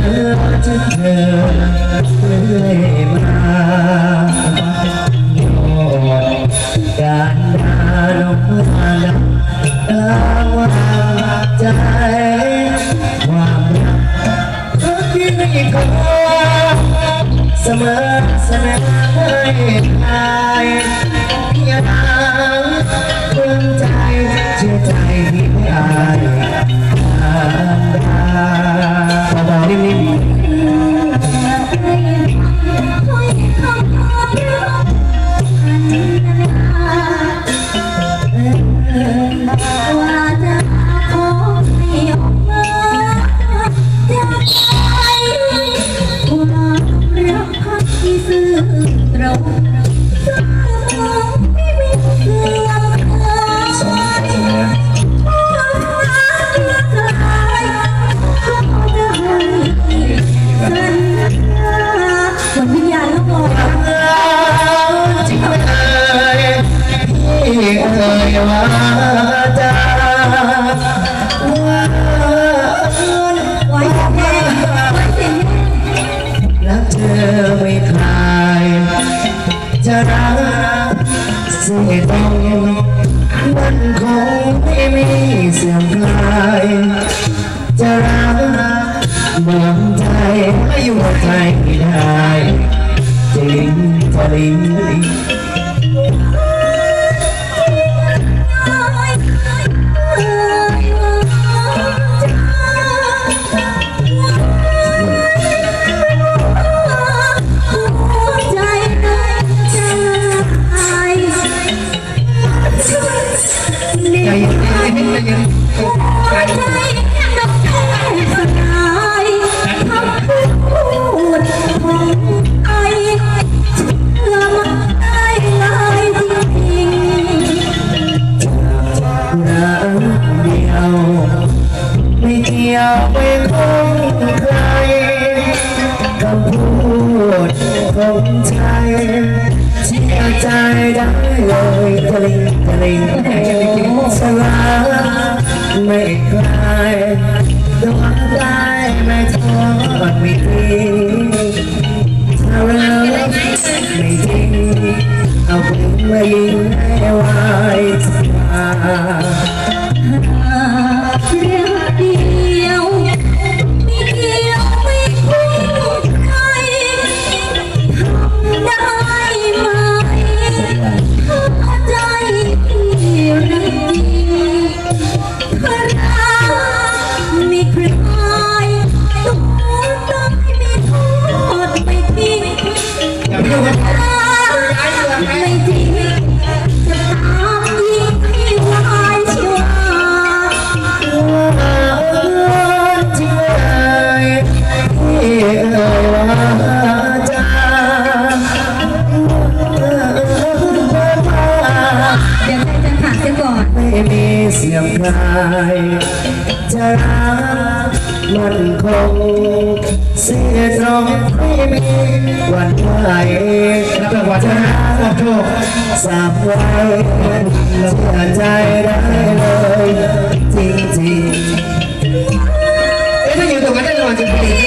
เธอจะเธอเรื่อยมาโยนการดาลงมาดังกลาวาใจ ความรักที่ไม่ขอเสมอเสมอให้ใคร สื่อมคลายจะรักเมือนใจไม่อยู่กับใครไม่ได้จริงจะลิง ๆรักเดียวไม่เกี่ยวไม่คงใครคำพูดของใจเชื่อใจได้เลยทะลิงทะลิงสลาไม่คลายดวงใจไม่ทอดไม่ทิ้งถ้าเราไม่ทิ้งเอาปืนมายิงให้วาย ส กว่าจะรักโชคสาบไว้เชื่อใจได้เลย จริงๆเอ๊ะถ้าอยู่ตรงนั้นได้รางวัลจริง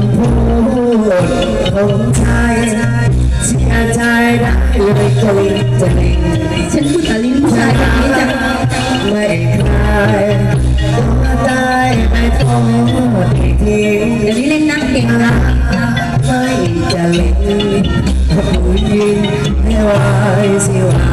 ำพูดผมใช้เสียใจได้เลยก็นจะนิ่งฉันพูดกับลิ้นผู้ชายแบบนี้จ้ะไม่ใคลายตัวตายไม่ต้องหมดอีทีเดี๋ยวนี้เล่นนักเก่งละไม่จะเล่นผู้หญิงไม่ไหวสิว่า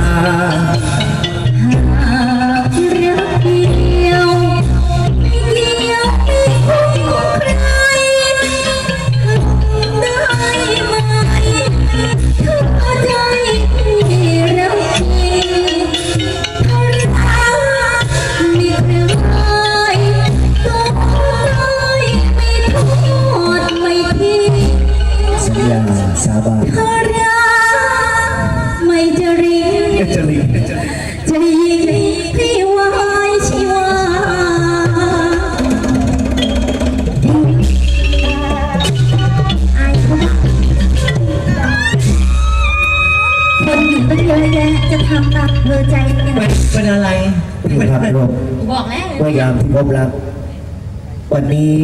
นนี้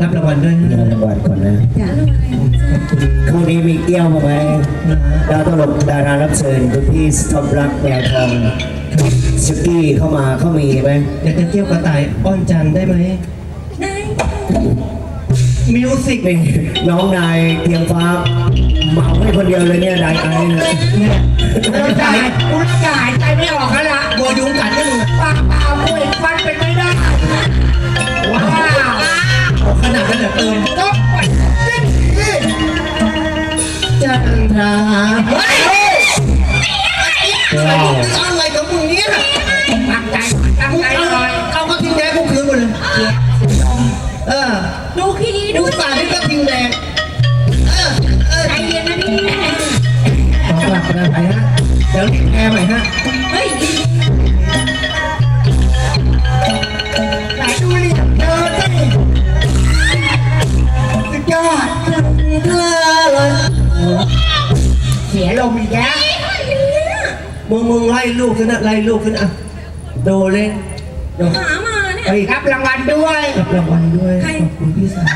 รับรางวัลด้วยมีนะรางวัลก่อนนะจ้ะคู่นี้มีเกี้ยวมาไหมดาวตลกดารารับเชิญคุณพี่สตอมรักแมวทองสุกี้เข้ามาเข้ามีไหมอยากจะเที่ยวกระต่ายอ้อนจันทร์ได้ไหมได้มิวสิกนี่น้องนายเทียงฟ้าเหมาให้คนเดียวเลยเนี่ยนายไอ้เนี่ยเนี่ยเราจ่ายกูจ่ายใจไม่ออกแล้วล่ะโบยุงกัดยังมึงป้าเปล่าโวยฟันเป็นไม่ได้ ว้าวขนาดนั้นเหรอเติมก็ปล่อยสิ้นที่จันทราอะไรกับมึงเนี่ยตั้งใจตั้งใจหน่อยเอากระทิงแดงกูคืนหมดเลยเออดูคีดูดูสาสาดให้กระทิงแดงเออเออใจเย็นนะพี่ขอกลับกันไปฮะเดี๋ยวแอร์ใหม่ฮะเฮ้ย มึงมึงไล่ลูกขึ้นนะไล่ลูกขึ้นอะโดเล่นโดหามาเนี่ยไปรับรางวัลด้วย รับรางวัลด้วยใคร ขอบคุณพี่สาว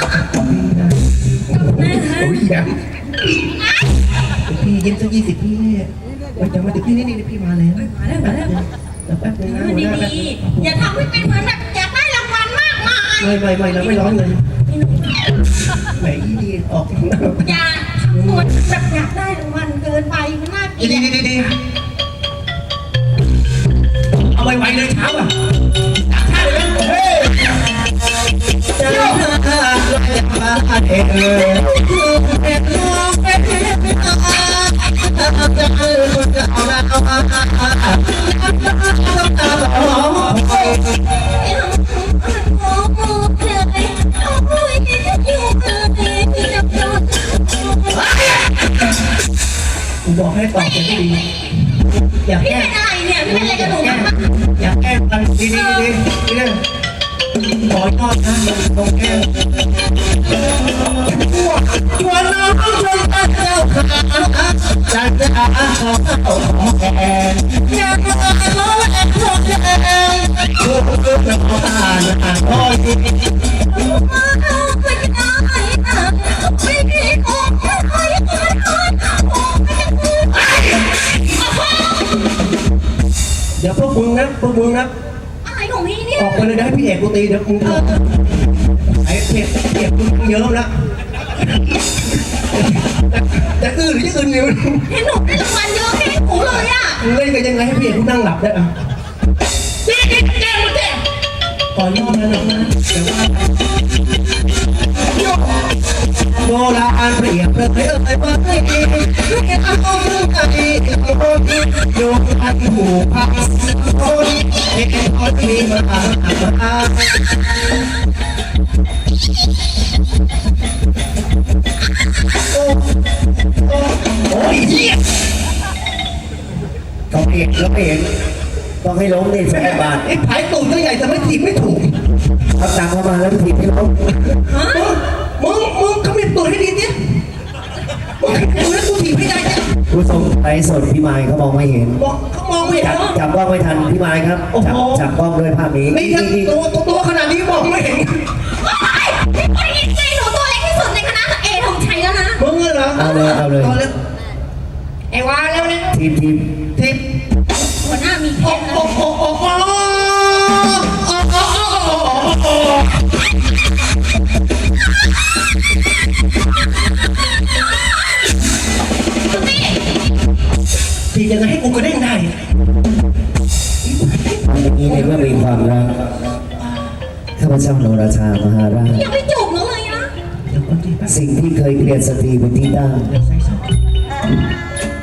ขอบคุณพี่นะโอ้ยยังพี่ยิ้มสักยี่สิบพี่เนี่ยมันจะมาถึงพี่นี่นี่พี่มาแล้วมาแล้วมาแล้วเดี๋ยวแป๊บนึงนะมาหัวหน้าแป๊บดีนึงๆอย่าทำให้เป็นเหมือนแบบอยากได้รางวัลมากมายไม่ไม่ไม่เราไม่ร้อนเงินพี่หนุ่มไหนดีออกมาอย่าทำตัวแบบอยากได้รางวัลเกินไปมันน่าเกลีดียดี เอาไว้ไว้เลยเช้าอะตัาเลยเฮ้ยจยม กูบอกให้ตอบอย่างดีอย่าพี่แก้เป็นอะไรเนี่ยพี่เป็นอะไรกับหนูแก้มากอย่าแก้กันดีดีดีดีเลยขอยอดนะลงตรงแก้ชวนน้องชวนตาเจ้าขาจันทราของเขาของแกอยากมาล้อแอบชอบแกลูกลูกเป็นพ่อตาหน้าพ่อดีเดี๋ มึงนะพวกมึงนะ อะไรของพี่เนี่ยออกไปเลยนะให้พี่เอกกูตีเดี๋ยวมึงไอ้เพียกเพียกมึงเยอะแล้วจะอื้อหรือจะอึนเนี่ยเห็นหนูได้รางวัลเยอะแค่หนูเลยอะมึงเล่นกันยังไงให้พี่เอกกูนั่งหลับได้อะพี่พี่แกมันเจ็บก่อนนอนนะน้องนะเดี๋ยวว่าโบราณเปรียบเลยเอ้ยเอ้ยเอ้ยลูกเอาเอาเรื่องอะไรเอาโบราณโยนอันหูพัง โอ้ยเหี้ยต้องเห็นต้องเห็นต้องให้ล้มนี่แสนบาทไอ้ผายตูดตัวใหญ่แต่ไม่ถีบไม่ถูกเอาตังค์เข้ามาแล้วถีบให้ล้มมึงมึงมึงเขามีตูดให้ดีดิมึงกูแล้วกูถีบไม่ได้เนี่ยผู้ชมไลฟ์สดพี่ไมค์เขามองไม่เห็นบอกเขา ไม่เห็นจับจับกล้องไม่ทันพี่ไมค์ครับโอ้จับโหจับกล้องด้วยภาพนี้นี่นี่ถ้านี่ตัวตัวตัวขนาดนี้มองไม่เห็นพี่คนนี้ไงหนูตัวเล็กที่สุดในคณะเอทงชัยแล้วนะมึงเหรอเอาเลยเอาเลยเอาเลยไอ้วาแล้วเนี่ยทีมทีมถีบหัวหน้ามีเพโอ้ชรโอ้ ความรักข้าพเจ้าโนราชามหาราชยังไม่จบหนูเลยนะเดี๋ยวคนถีบแป๊บสิ่งที่เคยเกลียดสตรีเป็นที่ตั้งเดี๋ยวใส่ซอส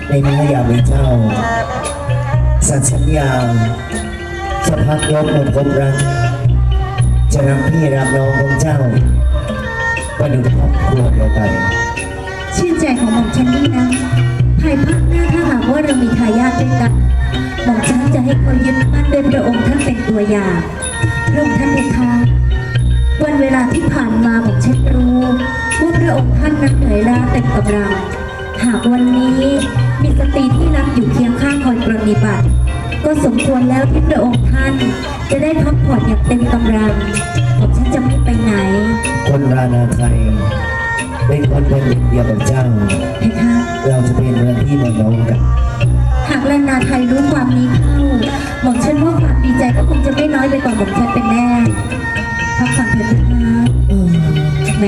ในเมื่อยามมีเจ้า สัญสัญญาจะพักลบหมดพบรักจะนำพี่รับน้องของเจ้าไปดูครอบครัวเดียวกันชื่นใจของหม่อมฉันนี่นะภายภาคหน้าถ้าหากว่าเรามีทายาทด้วยกันห ม่อมฉันจะให้คนยึดมั่นโดยพระองค์ท่านเป็นตัวอย่างพระองค์ท่านเป็นทองวันเวลาที่ผ่านมาหม่อมฉันรู้ว่าพระองค์ท่านนั้นเหนื่อยล้าเต็มกำลังหากวันนี้มีสตรีที่รักอยู่เคียงข้างคอยปรนนิบัติ ก็สมควรแล้วที่พระองค์ท่าน จะได้พักผ่อนอย่างเต็มกำลังผมฉันจะไม่ไปไหน คนรานาไทยเป็นคนเป็นหนึ่งเดียวกับเจ้าเพคะเราจะเป็นเพื่อนพี่เมืองน้องกันหากแรงนาไทยรู้ความนี้เข้าหม่อมฉันว่าความดีใจก็คงจะไม่น้อยไปกว่าหม่อมฉันเป็นแน่พักผ่อนเถิดนะคะแหม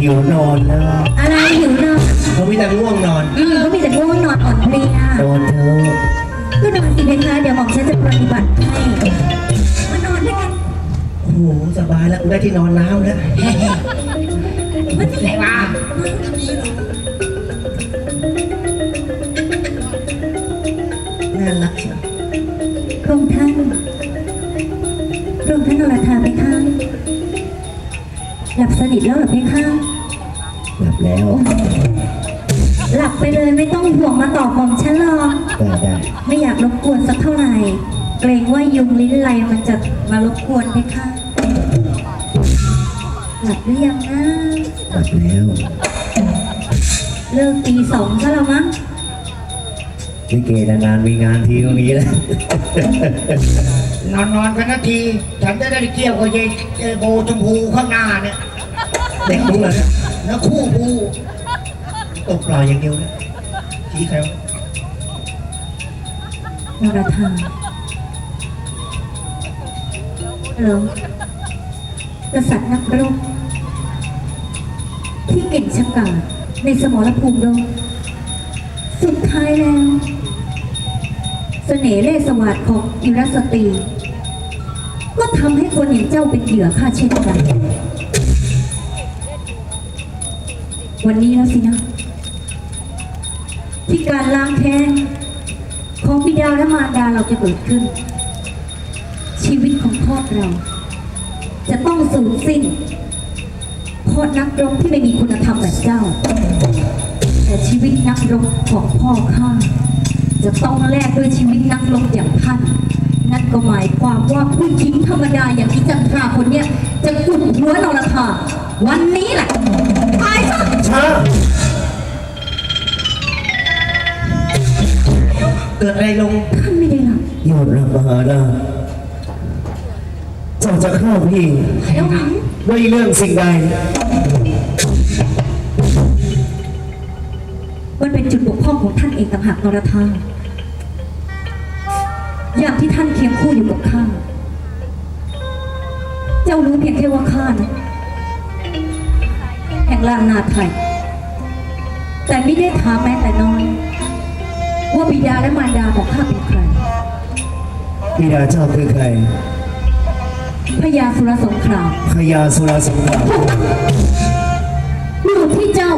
หิวนอนแล้วอะไรหิวนอนเขามีแต่ง่วงนอนอืมก็มีแต่ง่วงนอนอ่อนเพลียนอนเถอะก็นอนสิเพคะเดี๋ยวหม่อมฉันจะปฏิบัติให้มานอนด้วยกันโอ้โหสบายแล้วกูได้ที่นอนแล้วนะมันที่ไหนวะ พระองค์ท่านนรธาไปข้างหลับสนิทแล้วเหรอเพคะหลับแล้วหลับไปเลยไม่ต้องห่วงมาตอบหม่อมฉันหรอกได้ได้ไม่อยากรบกวนสักเท่าไหร่ เกรงว่ายุงลิ้นไรมันจะมารบกวนเพคะหลับหรือยังนะ หลับแล้ว เลิกตีสองซะแล้วมั้ง ลิเกนานๆมีงานทีก็มีแล้ว นอนนอนกันนาทีฉันจะได้เกี่ยวกับยายยายโบชมพูข้างหน้าเนี่ยเด็กมึงเหรอเนี่ยแล้วคู่ภูตกปลาอย่างเดียวเนี่ยชี้ใครวะนรธาเหรอกษัตริย์นักรบที่เก่งชะกาจในสมรภูมิโลก สุดท้ายแล้ว เสน่ห์เล่ห์สวัสดของอิรัสตรี ก็ทำให้คนอย่างเจ้าเป็นเหยื่อฆ่าเช่นกัน วันนี้แล้วสินะ ที่การล้างแค้นของบิดาและมารดาเราจะเกิดขึ้น ชีวิตของพ่อเรา จะต้องสูญสิ้นเพราะนักรบที่ไม่มีคุณธรรมแบบเจ้า แต่ชีวิตนักรบของพ่อข้าจะต้องแลกด้วยชีวิตนักรบอย่างท่าน นั่นก็หมายความว่าผู้หญิงธรรมดาอย่างที่จันทราคนเนี้ยจะกุดหัวนรธาวันนี้แหละตายซะช้าเกิดอะไรลงท่านไม่ได้หลับยอดรับมหาราชเจ้าจะฆ่าพี่แล้วหวังด้วยเรื่องสิ่งใด มันเป็นจุดบกพร่องของท่านเองต่างหากนรธาอย่างที่ท่านเคียงคู่อยู่กับข้า เจ้ารู้เพียงแค่ว่าข้านะแห่งลานนาไทย แต่ไม่ได้ถามแม้แต่น้อย ว่าบิดาและมารดาของข้าเป็นใครบิดาเจ้าคือใครพญาสุรสงครามพญาสุรสงครามอยู่ที่เจ้า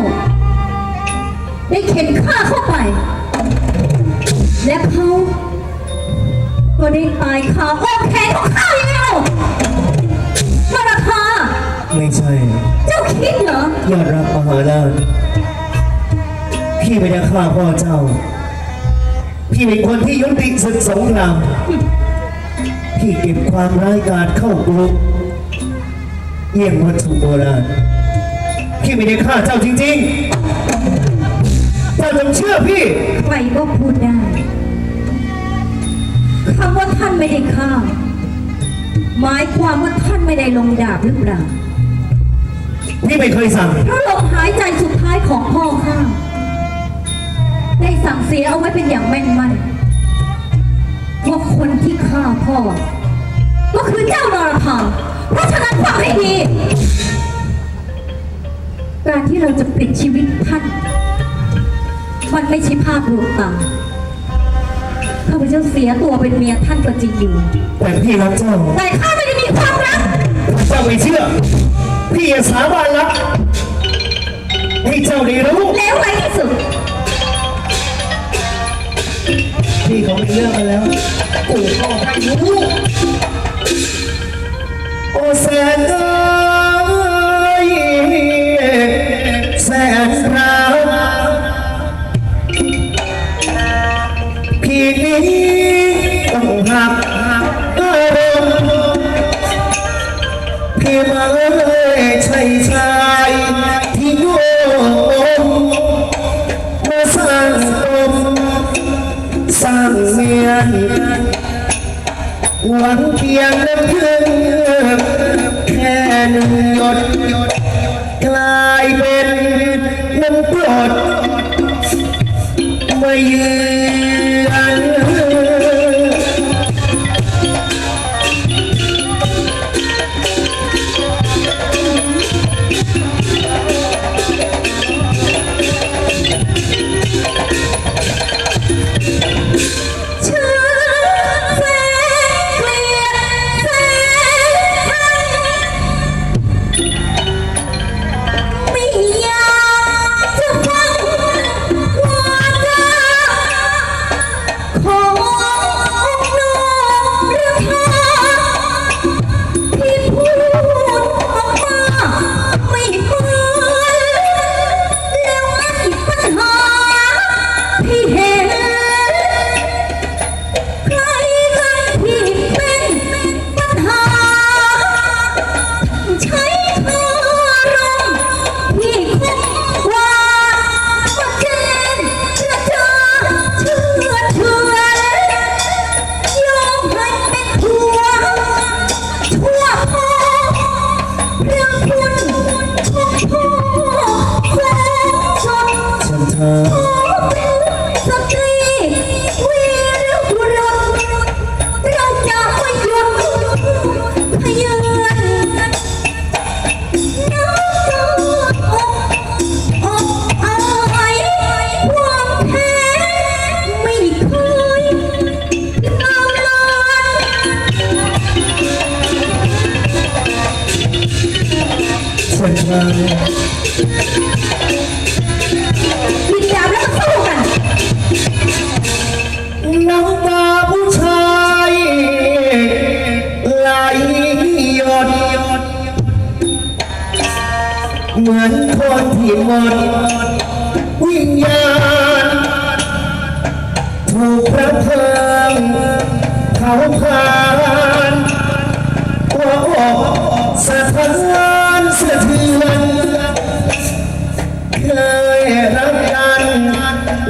ได้เข็นข้าเข้าไป และเขาก็ได้ตายคาอ้อมแขนของข้าอย่างเดียวมาราคาไม่ใช่ เจ้าคิดเหรอยอดรับมหาราชพี่ไม่ได้ฆ่าพ่อเจ้า พี่เป็นคนที่ยุติศึกสงคราม พี่เก็บความร้ายกาจเข้ากรุงเยี่ยงวัตถุโบราณพี่ไม่ได้ฆ่าเจ้าจริง ๆ เจ้าจงเชื่อพี่ ใครก็พูดได้คำว่าท่านไม่ได้ฆ่าหมายความว่าท่านไม่ได้ลงดาบหรือเปล่าพี่ไม่เคยสั่ง เพราะลมหายใจสุดท้ายของพ่อข้าได้สั่งเสียเอาไว้เป็นอย่างแม่นมั่นว่าคนที่ฆ่าพ่อ ก็คือเจ้านรธาเพราะฉะนั้นฟังให้ดี การที่เราจะปิดชีวิตท่าน มันไม่ใช่ภาพลวงตาข้าพเจ้าเสียตัวเป็นเมียท่านก็จริงอยู่ แต่พี่รักเจ้า แต่ข้าไม่ได้มีความรักเจ้าไม่เชื่อ พี่อย่าสาบานรักให้เจ้าได้รู้แล้วไรที่สุด พี่เขามีเรื่องกันแล้วกูก็ไม่รู้โอ้แสนเอ้ งเพียงน้ำพึ่งแค่หนึ่งหยดกลายเป็นน้ำกรดมาเยือน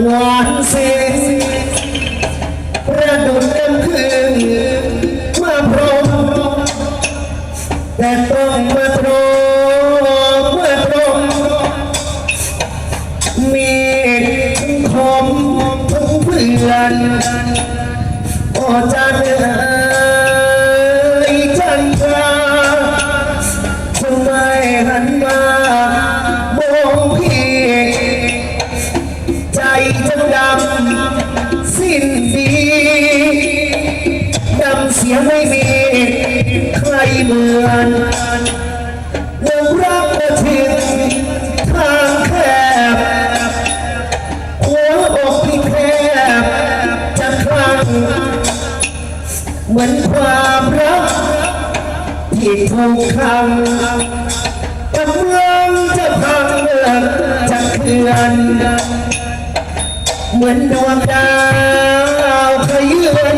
หวานเสีย เรื่องรักมาถึงทางแคบหัวอกพี่แคบจะคลั่งเหมือนความรักที่ถูกขังกำลังจะพังจะเคลื่อน เหมือนดวงดาวขยื่น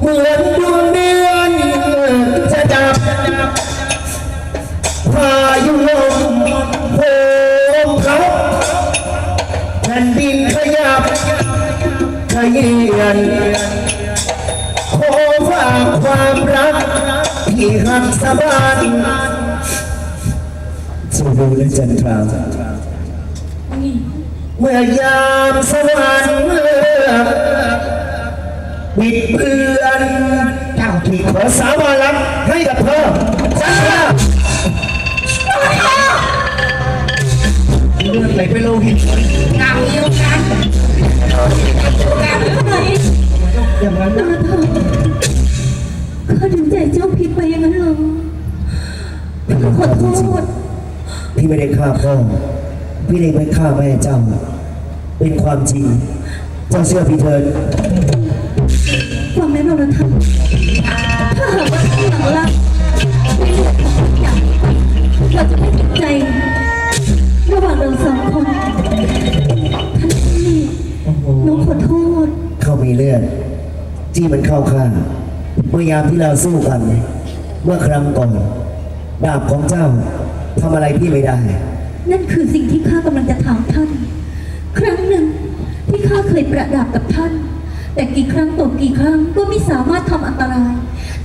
เหมือนดวงเดือนจะดับ ขยืนขอฝากความรักที่หักสะบานจะรู้และจันทราเมื่อยามสวรรค์บิดเบือนเจ้าที่ขอสาบานรับให้กับเธอจ้าเลือดไหลไปโลหิตกาวเดียวกันก อย่างนั้นตาเธอข้าถึงใจเจ้าผิดไปอย่างนั้นเหรอข้าขอโทษพี่ไม่ได้ฆ่าพ่อ พี่ได้ไม่ฆ่าแม่เจ้า เป็นความจริง เจ้าเชื่อพี่เถิดฟังแม่เราทำถ้ ที่มันเข้าข้างเมื่อยามที่เราสู้กัน เมื่อครั้งก่อนดาบของเจ้าทำอะไรพี่ไม่ได้ นั่นคือสิ่งที่ข้ากำลังจะถามท่าน ครั้งหนึ่งที่ข้าเคยประดับกับท่าน แต่กี่ครั้งต่อกี่ครั้งก็ไม่สามารถทำอันตราย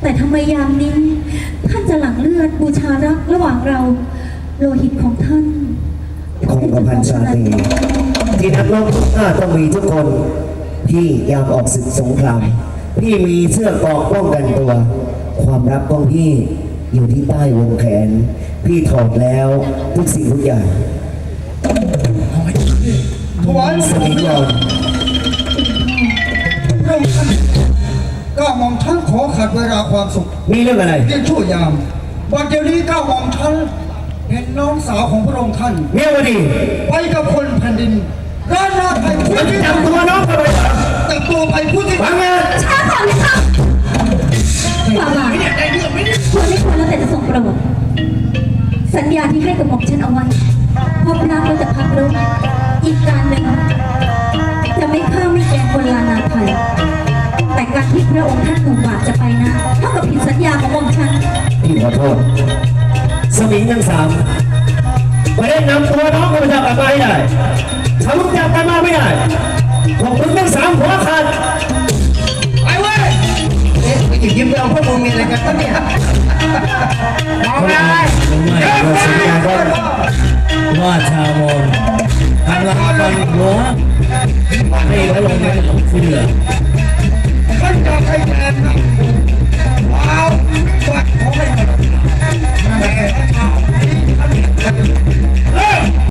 แต่ทำไมยามนี้ ท่านจะหลั่งเลือดบูชารักระหว่างเรา โลหิตของท่านคงกระพันชาตรีที่นักรบทุกหน้าต้องมีทุกคนพี่ยามออกศึกสงคราม พี่มีเสื้อกรอกป้องกันตัว ความรักของพี่อยู่ที่ใต้วงแขน พี่ถอดแล้วทุกสิ่งทุกอย่างถวายสมัยก่อนพระองค์ท่านก้าวหม่อมท่านขอขัดเวลาความสุขมีเรื่องอะไรเรียกชั่วยามวันเดียวนี้ก้าวหม่อมท่านเห็นน้องสาวของพระองค์ท่านเมียวดีไปกับคนแผ่นดินร้านนาไทยผู้มันที่จับตัวน้องเข้าไป เหรอจับตัวไปผู้ที่ฟังนะช้าก่อนเลยค่ะฝ่าบาทเนี่ยได้เรื่องไหมเนี่ยควรไม่ควรแล้วแต่จะส่งโปรดสัญญาที่ให้กับหม่อมฉันเอาไว้พบรักแล้วจะพักรบอีกการหนึ่งจะไม่ฆ่าไม่แกล้งคนลานาไทยแต่การที่พระองค์ท่านหนุ่มบาทจะไปนะเท่ากับผิดสัญญาของหม่อมฉันพี่ขอโทษสมิงทั้งสาม ว่าชาวมงกำลังฟันหัวให้พระองค์ท่ลงเสือ